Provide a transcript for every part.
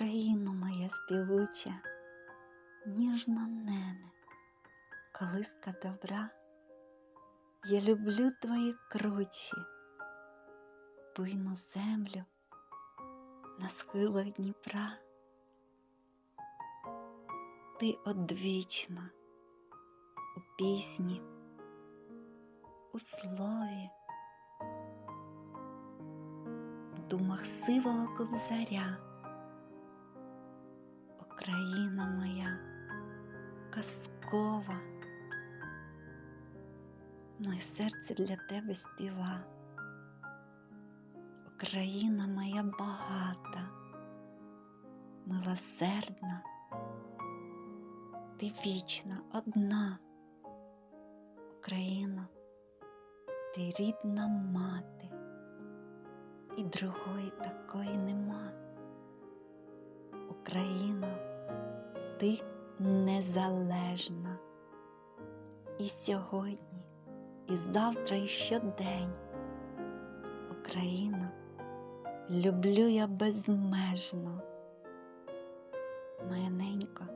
Україно моя співуча, ніжна нене, колиска добра, я люблю твої кручі, буйну землю на схилах Дніпра. Ти одвічна у пісні, у слові, в думах сивого кобзаря. Україна моя казкова, моє серце для тебе співа. Україна моя багата, милосердна, ти вічна одна, Україна, ти рідна мати, і другої такої нема. Україна, ти незалежна. І сьогодні, і завтра, і щодень. Україна, люблю я безмежно. Моя ненька,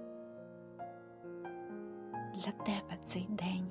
для тебе цей день.